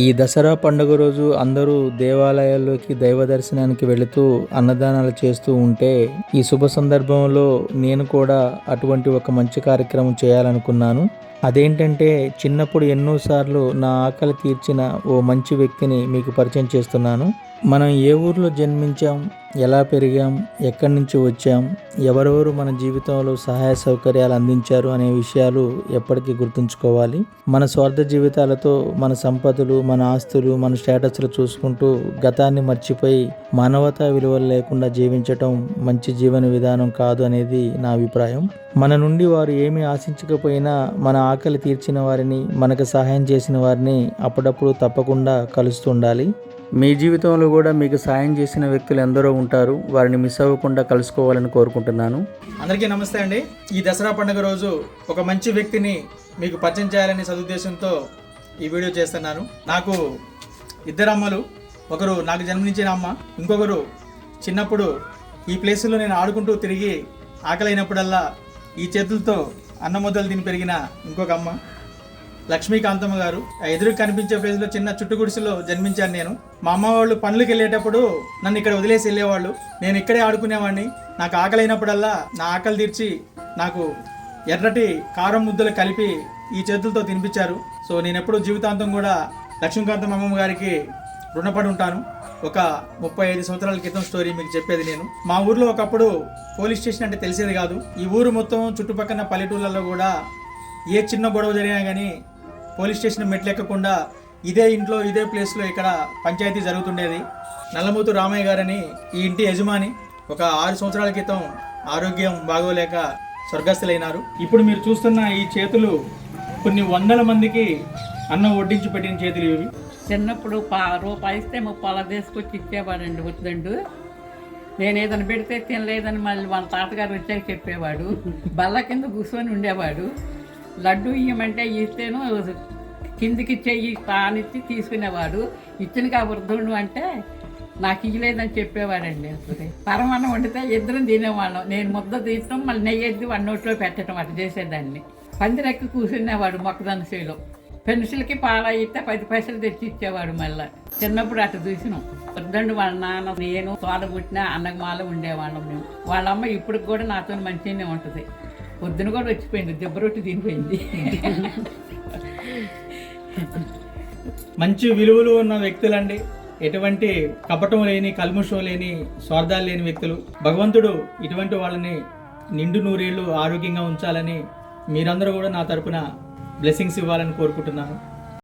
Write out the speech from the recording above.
ఈ దసరా పండుగ రోజు అందరూ దేవాలయాల్లోకి దైవ దర్శనానికి వెళుతూ అన్నదానాలు చేస్తూ ఉంటే ఈ శుభ సందర్భంలో నేను కూడా అటువంటి ఒక మంచి కార్యక్రమం చేయాలనుకున్నాను. అదేంటంటే చిన్నప్పుడు ఎన్నోసార్లు నా ఆకలి తీర్చిన ఓ మంచి వ్యక్తిని మీకు పరిచయం చేస్తున్నాను. మనం ఏ ఊర్లో జన్మించాం ఎలా పెరిగాం ఎక్కడి నుంచి వచ్చాం ఎవరెవరు మన జీవితంలో సహాయ సౌకర్యాలు అందించారు అనే విషయాలు ఎప్పటికీ గుర్తుంచుకోవాలి. మన స్వార్థ జీవితాలతో మన సంపదలు మన ఆస్తులు మన స్టేటస్లు చూసుకుంటూ గతాన్ని మర్చిపోయి మానవతా విలువలు లేకుండా జీవించటం మంచి జీవన విధానం కాదు అనేది నా అభిప్రాయం. మన నుండి వారు ఏమీ ఆశించకపోయినా మన ఆకలి తీర్చిన వారిని మనకు సహాయం చేసిన వారిని అప్పుడప్పుడు తప్పకుండా కలుస్తుండాలి మీ జీవితంలో కూడా మీకు సాయం చేసిన వ్యక్తులు ఎందరో ఉంటారు. వారిని మిస్ అవ్వకుండా కలుసుకోవాలని కోరుకుంటున్నాను. అందరికీ నమస్తే అండి. ఈ దసరా పండుగ రోజు ఒక మంచి వ్యక్తిని మీకు పరిచయం చేయాలనే సదుద్దేశంతో ఈ వీడియో చేస్తున్నాను. నాకు ఇద్దరు అమ్మలు ఒకరు నాకు జన్మనిచ్చిన అమ్మ ఇంకొకరు చిన్నప్పుడు ఈ ప్లేసులో నేను ఆడుకుంటూ తిరిగి ఆకలైనప్పుడల్లా ఈ చేతులతో అన్నముద్దలు తిని పెరిగిన ఇంకొక అమ్మ. లక్ష్మీకాంతమ్మ గారు ఆ ఎదురు కనిపించే ప్లేస్లో చిన్న చుట్టుగుడిసెలో జన్మించాను నేను. మా అమ్మ వాళ్ళు పనులకు వెళ్ళేటప్పుడు నన్ను ఇక్కడ వదిలేసి వెళ్ళేవాళ్ళు. నేను ఇక్కడే ఆడుకునేవాడిని. నాకు ఆకలి అయినప్పుడల్లా నా ఆకలి తీర్చి నాకు ఎర్రటి కారం ముద్దలు కలిపి ఈ చేతులతో తినిపించారు. సో నేను ఎప్పుడు జీవితాంతం కూడా లక్ష్మీకాంతం అమ్మమ్మ గారికి రుణపడి ఉంటాను. ఒక ముప్పై ఐదు సంవత్సరాల క్రితం స్టోరీ మీకు చెప్పేది నేను. మా ఊర్లో ఒకప్పుడు పోలీస్ స్టేషన్ అంటే తెలిసేది కాదు. ఈ ఊరు మొత్తం చుట్టుపక్కల పల్లెటూళ్ళలో కూడా ఏ చిన్న గొడవ జరిగినా కానీ పోలీస్ స్టేషన్ మెట్లెక్కకుండా ఇదే ఇంట్లో ఇదే ప్లేస్లో ఇక్కడ పంచాయతీ జరుగుతుండేది. నల్లమూతు రామయ్య గారని ఈ ఇంటి యజమాని ఒక ఆరు సంవత్సరాల క్రితం ఆరోగ్యం బాగోలేక స్వర్గస్థులైనారు. ఇప్పుడు మీరు చూస్తున్న ఈ చేతులు కొన్ని వందల మందికి అన్నం వడ్డించి పెట్టిన చేతులు ఇవి. చిన్నప్పుడు పా రూపాయి ఇస్తే ముప్పాల తీసుకొచ్చి ఇచ్చేవాడండి వద్దండు. నేను ఏదైనా పెడితే తినలేదని మళ్ళీ వాళ్ళ తాతగారు వచ్చాక చెప్పేవాడు. బల్ల కింద కూర్చొని ఉండేవాడు. లడ్డు ఇయ్యమంటే ఇస్తేను కిందికి చెయ్యి తానిచ్చి తీసుకునేవాడు. ఇచ్చిన కా వృద్ధుడు అంటే నాకు ఇయ్యలేదని చెప్పేవాడండి అసలు. పరమాన్నం వండితే ఇద్దరం తినేవాళ్ళం. నేను ముద్ద తీయటం మళ్ళీ నెయ్యి ఎద్దు వన్ నోట్లో పెట్టడం అట్లా చేసేదాన్ని. పందిరెక్కి కూర్చునేవాడు మొక్కదన చేలో. పెన్సిల్కి పాల పది పైసలు తెచ్చి ఇచ్చేవాడు మళ్ళీ. చిన్నప్పుడు అటు చూసినాం. వద్దండి వాళ్ళ నాన్న నేను తోట పుట్టిన అన్నమాల ఉండేవాళ్ళం మేము. వాళ్ళమ్మ ఇప్పటికి ఇప్పుడు కూడా నాతో మంచిగానే ఉంటుంది. పొద్దున కూడా వచ్చిపోయింది దెబ్బ రొట్టి తినిపోయింది. మంచి విలువలు ఉన్న వ్యక్తులండి. ఎటువంటి కపటం లేని కల్ముషం లేని స్వార్థాలు లేని వ్యక్తులు. భగవంతుడు ఇటువంటి వాళ్ళని నిండు నూరేళ్ళు ఆరోగ్యంగా ఉంచాలని మీరందరూ కూడా నా తరపున బ్లెస్సింగ్స్ ఇవ్వాలని కోరుకుంటున్నాను.